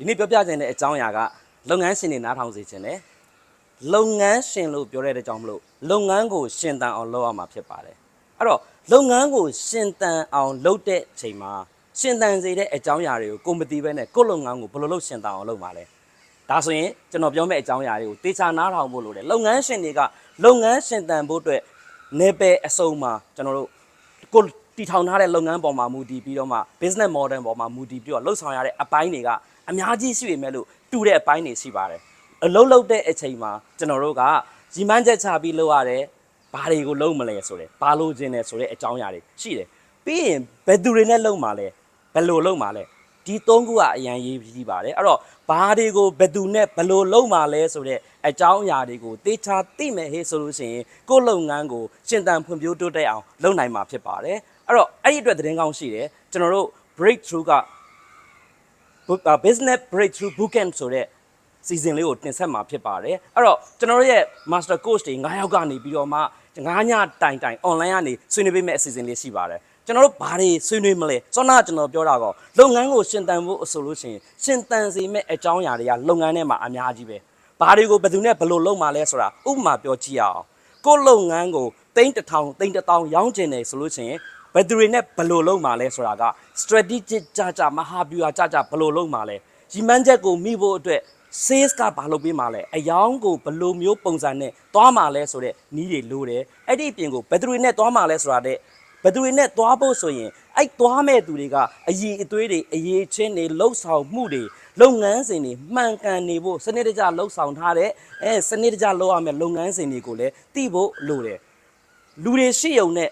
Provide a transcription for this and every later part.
ဒီနေ့ပြောပြခြင်းတဲ့အကြောင်းအရာကလုပ်ငန်းရှင်တွေနားထောင်စေခြင်းတယ်လုပ်ငန်းရှင်လို့ပြောရတဲ့အကြောင်းမလို့လုပ်ငန်းကိုရှင်သန်အောင်လုပ်ရမှာဖြစ်ပါတယ်အဲ့တော့လုပ်ငန်းကိုရှင်သန်အောင်လုပ်တဲ့ချိန်မှာရှင်သန်စေတဲ့အကြောင်းအရာတွေကိုကိုယ်မသိဘဲနဲ့ကိုယ့်လုပ်ငန်းကိုဘယ်လိုလုပ်ရှင်သန်အောင်လုပ်မှာလဲဒါဆိုရင်ကျွန်တော်ပြောမယ့်အကြောင်းအရာတွေကိုတေချာနားထောင်ဖို့လိုတယ်လုပ်ငန်းရှင်တွေကလုပ်ငန်းရှင်သန်ဖို့အတွက်နေပယ်အစုံမှာကျွန်တော်တို့ကို တီထောင်ထားတဲ့လုပ်ငန်းပေါ်မှာမူတည်ပြီးတော့မှ business model ပေါ်မှာမူတည်ပြီးတော့လှုပ်ဆောင်ရတဲ့အပိုင်းတွေကအများကြီးရှိပေမဲ့လို့တူတဲ့အပိုင်းတွေရှိပါတယ်အလုပ်လုပ်တဲ့အချိန်မှာကျွန်တော်တို့ကရီမန်းချက်ချပြီးလုပ်ရတယ်ဘာတွေကိုလုပ်မလဲဆိုတဲ့ဘာလို့ခြင်းလဲဆိုတဲ့အကြောင်းအရာတွေရှိတယ်ပြီးရင်ဘယ်သူတွေနဲ့လုပ်မှာလဲဘယ်လိုလုပ်မှာလဲဒီသုံးခုကအရန်ရေးပြီးပါတယ်အဲ့တော့ဘာတွေကိုဘယ်သူနဲ့ဘယ်လိုလုပ်မှာလဲဆိုတဲ့အကြောင်းအရာတွေကိုတေချာသိမယ်ဟေ့ဆိုလို့ရှိရင်ကိုယ့်လုပ်ငန်းကိုရှင်သန်ဖွံ့ဖြိုးတိုးတက်အောင်လုပ်နိုင်မှာဖြစ်ပါတယ် အဲ့တော့အဲ့ဒီအတွက်သတင်းကောင်းရှိတယ်ကျွန်တော်တို့ breakthrough က book- အာ business breakthrough bootcamp ဆိုတဲ့ season လေးကိုတင်ဆက်မှာဖြစ်ပါတယ်အဲ့တော့ကျွန်တော်တို့ရဲ့ master course တွေ9ယောက်ကနေပြီးတော့မှ9ညတိုင်တိုင် online ကနေဆွေးနွေးပေးမယ့်အစီအစဉ်လေးရှိပါတယ်ကျွန်တော်တို့ဘာတွေဆွေးနွေးမလဲစောနာကျွန်တော်ပြောတာကောလုပ်ငန်းကိုရှင်သန်ဖို့အဆိုလို့ရှိရင်ရှင်သန်စေမယ့်အကြောင်းအရာတွေကလုပ်ငန်းထဲမှာအများကြီးပဲဘာတွေကိုဘယ်သူနဲ့ဘယ်လိုလုပ်မှာလဲဆိုတာဥပမာပြောကြည့်ရအောင်ကိုယ့်လုပ်ငန်းကိုတိန်းတစ်ထောင်တိန်းတစ်တောင်ရောင်းကျင်တယ်ဆိုလို့ရှိရင် ဘယ်သူတွေနဲ့ဘယ်လိုလုပ်မှာလဲဆိုတာက strategic ကြကြမဟာဗျူဟာကြကြဘယ်လိုလုပ်မှာလဲရီမန်းချက်ကိုမိဖို့အတွက် sales ကဘာလုပ်ပေးမှာလဲအယောင်းကိုဘယ်လိုမျိုးပုံစံနဲ့သွားမှာလဲဆိုတဲ့နီးတွေလိုတယ်အဲ့ဒီအပြင်ကိုဘယ်သူတွေနဲ့သွားမှာလဲဆိုတာတဲ့ဘယ်သူတွေနဲ့သွားဖို့ဆိုရင်အဲ့သွားမဲ့သူတွေကအည်အသွေးတွေအရေးချင်းတွေလှုပ်ဆောင်မှုတွေလုပ်ငန်းစဉ်တွေမှန်ကန်နေဖို့စနစ်တကျလှုပ်ဆောင်ထားတဲ့အဲစနစ်တကျလုပ်ရမယ့်လုပ်ငန်းစဉ်တွေကိုလည်းသိဖို့လိုတယ်လူတွေရှိယုံနဲ့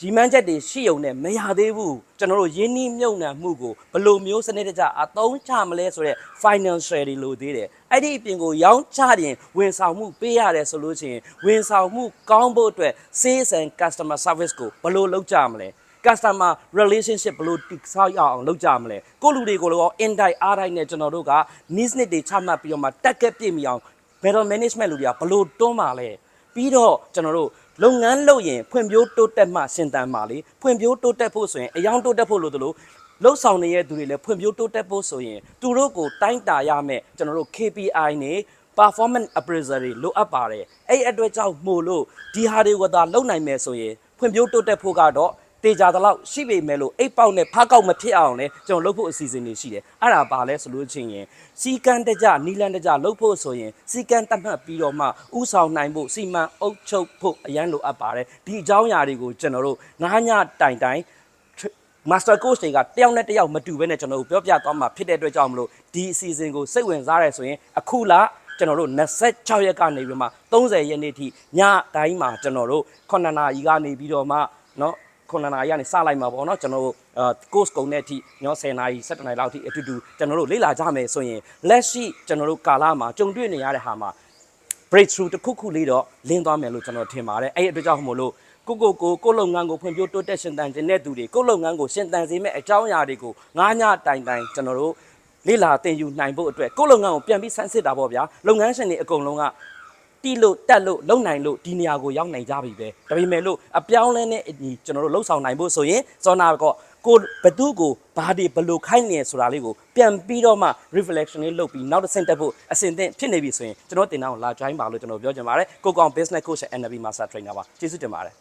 ရီမန်းချက်တွေရှိယုံနဲ့မရသေးဘူးကျွန်တော်တို့ယင်းနှီးမြုပ်နှံမှုကိုဘယ်လိုမျိုးစနစ်တကျအသုံးချမလဲဆိုတော့ financial တွေလိုသေးတယ်အဲ့ဒီအပြင်ကိုရောင်းချရင်ဝန်ဆောင်မှုပေးရတယ်ဆိုလို့ရှိရင်ဝန်ဆောင်မှုကောင်းဖို့အတွက် sales and customer service ကိုဘယ်လိုလုပ်ကြမလဲ customer relationship ဘယ်လိုတိဆောက်ရအောင်လုပ်ကြမလဲကိုယ့်လူတွေကိုလည်း indirect အားတိုင်းနဲ့ကျွန်တော်တို့က needs တွေချမှတ်ပြီးတော့မှ target ပြည့်မီအောင် better management လူတွေကဘယ်လိုတွန်းပါလဲပြီးတော့ကျွန်တော်တို့ လုပ်ငန်းလုပ်ရင်ဖွံ့ဖြိုးတိုးတက်မှရှင်သန်ပါလေဖွံ့ဖြိုးတိုးတက်ဖို့ဆိုရင်အယောင်တိုးတက်ဖို့လို့တို့လို့လှုပ်ဆောင်နေတဲ့သူတွေလည်းဖွံ့ဖြိုးတိုးတက်ဖို့ဆိုရင်သူတို့ကိုတိုင်းတာရမယ်ကျွန်တော်တို့ KPI နေ performance appraiser တွေလိုအပ်ပါတယ်အဲ့ဒီအတွက်ကြောင့်မို့လို့ဒီဟာတွေကိုသာလုပ်နိုင်မယ်ဆိုရင်ဖွံ့ဖြိုးတိုးတက်ဖို့ကတော့ တေချာတလောက်ရှိပေမဲ့လို့အိတ်ပေါက်နဲ့ဖားကောက်မဖြစ်အောင်လဲကျွန်တော်လုပ်ဖို့အစီအစဉ်တွေရှိတယ်အဲ့ဒါပါလဲဆိုလို့ချင်းရင်စီကန်းတကြနီလန်တကြလုပ်ဖို့ဆိုရင်စီကန်းတတ်မှတ်ပြီးတော့မှဥဆောင်နိုင်ဖို့စီမံအုပ်ချုပ်ဖို့အရန်လိုအပ်ပါတယ်ဒီအကြောင်းအရာတွေကိုကျွန်တော်တို့ငါးညတိုင်တိုင် master course တွေကတယောက်နဲ့တယောက်မတူဘဲနဲ့ကျွန်တော်တို့ပြောပြသွားမှာဖြစ်တဲ့အတွက်ကြောင့်မလို့ဒီအစီအစဉ်ကိုစိတ်ဝင်စားရဲဆိုရင်အခုလကျွန်တော်တို့26ရက်ကနေပြီးမှ30ရက်နေ့ထိညတိုင်းမှာကျွန်တော်တို့9နာရီကနေပြီးတော့မှเนาะ 9နာရီကနေစလိုက်မှာပေါ့နော်ကျွန်တော်တို့ course ကုန်တဲ့အထိည10နာရီ17နာရီလောက်အထိအတူတူကျွန်တော်တို့လေ့လာကြမယ်ဆိုရင်လက်ရှိကျွန်တော်တို့ကာလမှာကြုံတွေ့နေရတဲ့ဟာမှာ breakthrough တစ်ခုခုလေးတော့လင်းသွားမယ်လို့ကျွန်တော်ထင်ပါတယ်အဲ့ဒီအတွက်ကြောင့်မို့လို့ကိုကိုကိုကိုလုပ်ငန်းကိုဖွံ့ဖြိုးတိုးတက်ရှင်သန်ခြင်းတဲ့သူတွေကိုလုပ်ငန်းကိုရှင်သန်စေမယ့်အကြောင်းအရာတွေကိုငါးညတိုင်တိုင်ကျွန်တော်တို့လေ့လာသင်ယူနိုင်ဖို့အတွက်ကိုယ့်လုပ်ငန်းကိုပြန်ပြီးဆန်းစစ်တာပေါ့ဗျာလုပ်ငန်းရှင်တွေအကုန်လုံးက တီးလို့တက်လို့လုံနိုင်လို့ဒီနေရာကိုရောက်နိုင်ကြပြီပဲဒါပေမဲ့လို့အပြောင်းလဲနဲ့အညီကျွန်တော်တို့လှုပ်ဆောင်နိုင်ဖို့ဆိုရင်စောနာကောကိုဘသူကိုဘာဒီဘလို့ခိုင်းနေဆိုတာလေးကိုပြန်ပြီးတော့မှ reflection လေးလုပ်ပြီးနောက်တစ်ဆင့်တက်ဖို့အဆင်သင့်ဖြစ်နေပြီဆိုရင်ကျွန်တော်တင်တောင်းလာ join ပါလို့ကျွန်တော်ပြောချင်ပါတယ်ကိုကောင် business coach and NLP master trainer ပါကျေးဇူးတင်ပါတယ်